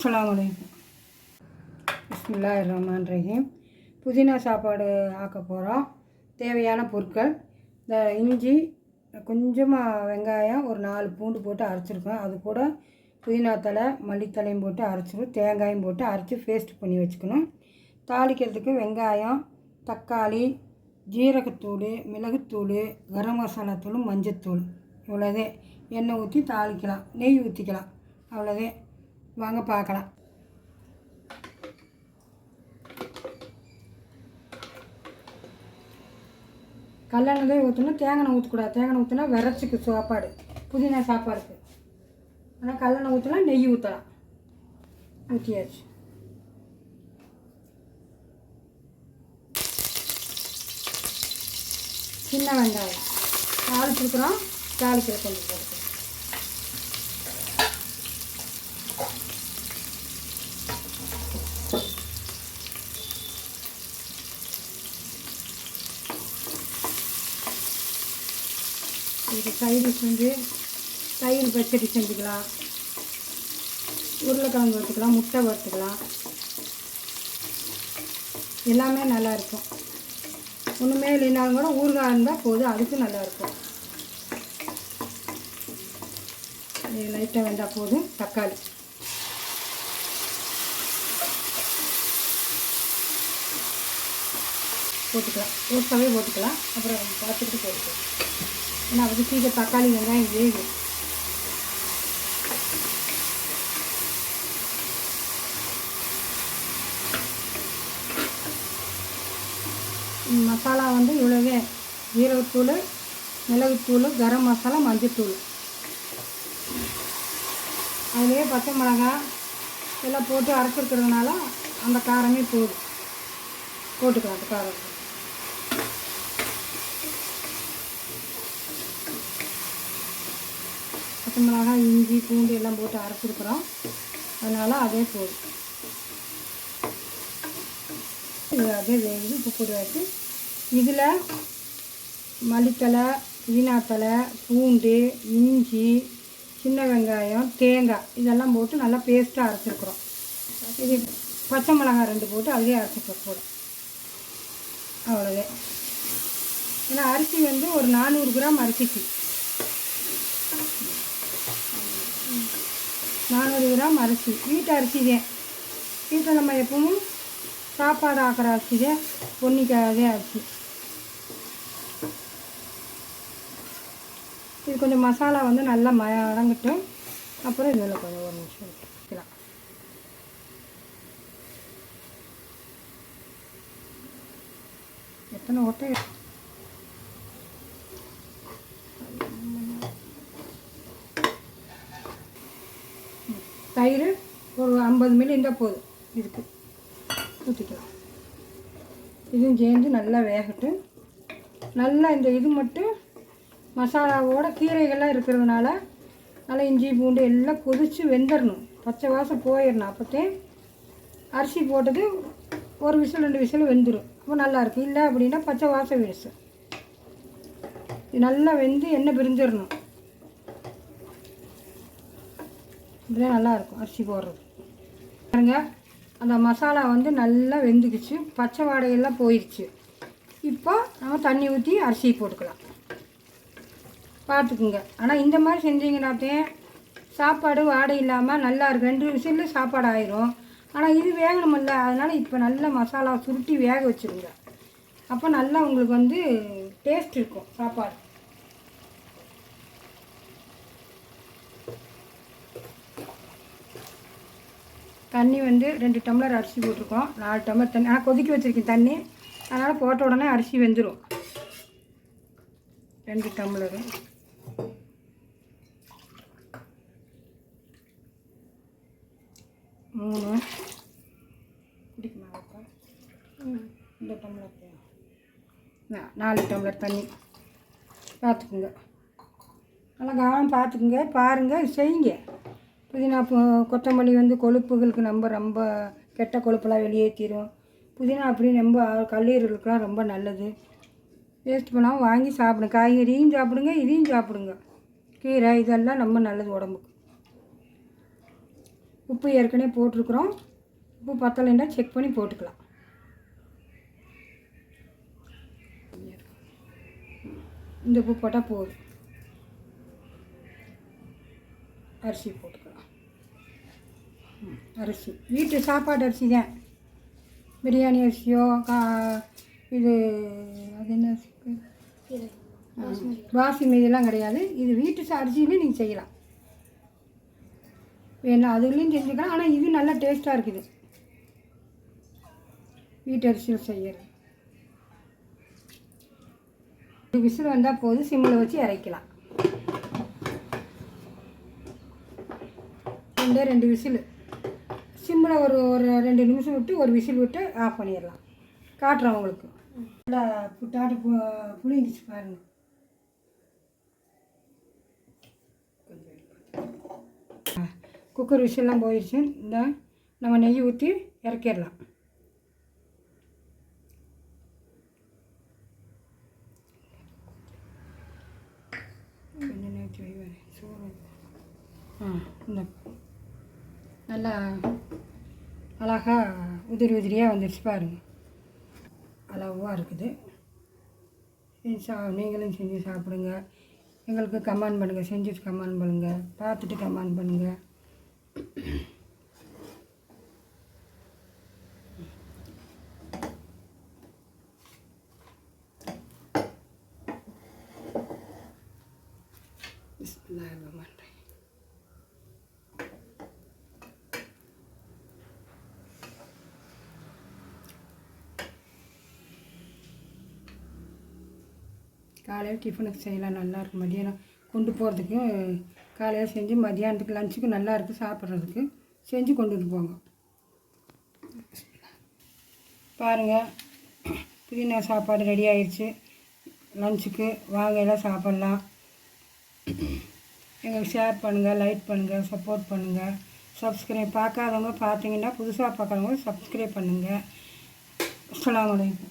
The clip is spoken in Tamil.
அஸ்ஸலாமு பிஸ்மில்லா பிஸ்மில்லாஹிர் ரஹ்மான் ரஹீம் புதினா சாப்பாடு ஆக்க போகிறோம் தேவையான பொருட்கள் இந்த இஞ்சி கொஞ்சமாக வெங்காயம் ஒரு நாலு பூண்டு போட்டு அரைச்சிருக்கோம். அது கூட புதினா தலை மல்லித்தலையும் போட்டு அரைச்சிடும் தேங்காயும் போட்டு அரைச்சி பேஸ்ட் பண்ணி வச்சுக்கணும். தாளிக்கிறதுக்கு வெங்காயம் தக்காளி ஜீரகத்தூள் மிளகுத்தூள் கரம் மசாலாத்தூள் மஞ்சத்தூள். இவ்வளோதே எண்ணெய் ஊற்றி தாளிக்கலாம். நெய் ஊற்றிக்கலாம் அவ்வளோதே வாங்க பார்க்கலாம். கல்லெண்ணெய் தான் ஊற்றணும் தேங்காய் ஊற்றக்கூடாது தேங்காய் ஊற்றினா விரச்சிக்கு சாப்பாடு. புதினா சாப்பாடுக்கு. ஆனால் கல்லெண்ணெய் ஊற்றலாம் நெய் ஊற்றலாம் ஊற்றியாச்சு சின்ன வெங்காயம். தாளிச்சிருக்கிறோம். தாளிக்கிற கொஞ்சம் போட்டு இது சைடு செஞ்சு தயிர் பச்சடி செஞ்சுக்கலாம். உருளைக்கிழங்கு வறுத்துக்கலாம் முட்டை வறுத்துக்கலாம். எல்லாமே நல்லா இருக்கும். ஒன்றுமே இல்லைனாலும் கூட ஊறுகாய் இருந்தால் போதும் அதுக்கும் நல்லாயிருக்கும் லைட்டாக வேண்டால் போதும் தக்காளி. போட்டுக்கலாம். ஓட்டாவே போட்டுக்கலாம். அப்புறம் பார்த்துக்கிட்டு போட்டுக்கலாம். ஏன்னா வந்து சீக்கிரம் தக்காளி வெங்காயம் வேகும் மசாலா வந்து இவ்வளவே. ஜீரகத்தூள் மிளகுத்தூள் கரம் மசாலா மஞ்சத்தூள். அதுலேயே பச்சை மிளகாய் எல்லாம் போட்டு அரைச்சிருக்கிறதுனால அந்த காரமே போதும். போட்டுக்கலாம் அந்த காரம் பச்சை மிளகாய் இஞ்சி பூண்டு எல்லாம் போட்டு அரைச்சிருக்கிறோம் அதனால் அதே போதும். இது அதே வேகுது உப்பு போட்டு வச்சு இதில் மல்லித்தலை புதினாத்தலை பூண்டு இஞ்சி சின்ன வெங்காயம் தேங்காய் இதெல்லாம் போட்டு நல்லா பேஸ்ட்டாக அரைச்சிருக்கிறோம் இது பச்சை மிளகாய் ரெண்டு போட்டு அதுலேயே அரைச்சிக்கிறோம் கூட அவ்வளோதே ஏன்னா அரிசி வந்து ஒரு நானூறு கிராம் அரிசிக்கு. நானூறு கிராம் அரிசி வீட்டு அரிசி தான். வீட்டில் நம்ம எப்பவும் சாப்பாடு ஆக்கிற அரிசி தான் பொன்னிக்காதே அரிசி. இது கொஞ்சம் மசாலா வந்து நல்லா ம அடங்கட்டும் அப்புறம் இதில் கொஞ்சம் ஒரு நிமிஷம் வைக்கலாம். எத்தனை ஒட்டை தயிர் ஒரு ஐம்பது மில்லி இருந்தால் போதும். இதுக்கு. ஊற்றிக்கலாம் இதுவும் சேர்ந்து நல்லா வேகட்டும் நல்லா இந்த இது மட்டும் மசாலாவோட கீரைகள்லாம் இருக்கிறதுனால நல்லா இஞ்சி பூண்டு எல்லாம் கொதித்து வெந்துடணும் பச்சை வாசம் போயிடணும் அப்போத்தே அரிசி போட்டது ஒரு விசில் ரெண்டு விசில் வெந்துடும் அப்போ நல்லாயிருக்கும் இல்லை அப்படின்னா பச்சை வாசம் வீசு இது நல்லா வெந்து எண்ணெய் பிரிஞ்சிடணும் இப்படியே நல்லாயிருக்கும். அரிசி போடுறது. பாருங்க அந்த மசாலா வந்து நல்லா வெந்துக்குச்சு. பச்சை வாடையெல்லாம் போயிடுச்சு இப்போ நம்ம தண்ணி ஊற்றி அரிசி போட்டுக்கலாம். பார்த்துக்குங்க. ஆனால் இந்த மாதிரி செஞ்சீங்கன்னாத்தே சாப்பாடு வாடை இல்லாமல் நல்லா இருக்கும் ரெண்டு விசிலில் சாப்பாடு ஆயிரும். ஆனால் இது வேகணுமில்ல அதனால் இப்போ நல்லா மசாலா சுருட்டி வேக வச்சுருங்க. அப்போ நல்லா உங்களுக்கு வந்து டேஸ்ட் இருக்கும் சாப்பாடு. தண்ணி வந்து ரெண்டு டம்ளர் அரிசி போட்டிருக்கோம். நாலு டம்ளர் தண்ணி. ஆனால் கொதிக்க வச்சுருக்கேன் தண்ணி. அதனால் போட்ட உடனே அரிசி வெந்துடும் ரெண்டு டம்ளரு. மூணு. குடிக்குமா இந்த டம்ளர் நாலு டம்ளர் தண்ணி. பார்த்துக்குங்க. நல்லா கவனம் பார்த்துக்குங்க. பாருங்கள் செய்யுங்க. புதினா கொத்தமல்லி வந்து கொழுப்புகளுக்கு ரொம்ப ரொம்ப கெட்ட கொழுப்பெல்லாம் வெளியேற்றிடும் புதினா அப்படி ரொம்ப கல்லீரலுக்குலாம் ரொம்ப நல்லது. வேஸ்ட் பண்ணாமல் வாங்கி சாப்பிடுங்க. காய்கறியும் சாப்பிடுங்க இதையும் சாப்பிடுங்க. கீரை இதெல்லாம் ரொம்ப நல்லது உடம்புக்கு. உப்பு ஏற்கனவே போட்டிருக்குறோம். உப்பு பத்தலைன்னா செக் பண்ணி போட்டுக்கலாம். இந்த உப்பு போட்டால் போதும். அரிசி போட்டுக்கலாம். அரிசி. வீட்டு சாப்பாடு அரிசி தான். பிரியாணி அரிசியோ கா இது அது என்ன? ஆ, பாசுமதியெல்லாம் கிடையாது. இது வீட்டு அரிசியிலையும் நீங்கள் செய்யலாம். வேணா அதுலேயும் செஞ்சுக்கலாம். ஆனால் இது நல்லா டேஸ்ட்டாக இருக்குது. வீட்டு அரிசியில் செய்யறது ஒரு விசில் வந்தால் போதும். சிம்மில் வச்சு இறக்கலாம் ரெண்டே ரெண்டு விசில். சிம்மில் ஒரு ஒரு ரெண்டு நிமிஷம் விட்டு ஒரு விசில் விட்டு ஆஃப் பண்ணிடலாம். காட்டுறோம் உங்களுக்கு. நல்லா புட்டாட்டு பு புளிஞ்சிச்சு பாருங்க. ஆ, குக்கர் விசில்லாம் போயிடுச்சு இந்த நம்ம நெய் ஊற்றி இறக்கிடலாம். கொஞ்சம் நேரத்தி சோறு. ஆ இந்த நல்லா அழகா உதிரி உதிரியாக வந்துடுச்சு பாருங்க. அளவாக இருக்குது. சா நீங்களும் செஞ்சு சாப்பிடுங்க. எங்களுக்கு கமெண்ட் பண்ணுங்கள் செஞ்சு கமெண்ட் பண்ணுங்கள் பார்த்துட்டு கமெண்ட் பண்ணுங்கள் பிஸ்மில்லாஹிர்ரஹ்மானிர்ரஹீம். காலையில் டிஃபனுக்கு செய்யலாம் நல்லாயிருக்கும் மதியானம் கொண்டு போகிறதுக்கு காலையில் செஞ்சு மதியானத்துக்கு லஞ்சுக்கு நல்லா சாப்பிட்றதுக்கு. செஞ்சு கொண்டுட்டு போங்க. பாருங்கள் புதினா சாப்பாடு ரெடி ஆயிடுச்சு லஞ்சுக்கு வாங்க எல்லாம் சாப்பிட்லாம். எங்களுக்கு ஷேர் பண்ணுங்கள் லைக் பண்ணுங்கள் சப்போர்ட் பண்ணுங்கள் சப்ஸ்கிரைப் பார்க்காதவங்க பார்த்தீங்கன்னா புதுசாக பார்க்குறவங்க சப்ஸ்கிரைப் பண்ணுங்கள் அஸ்லாம் வலைக்கம்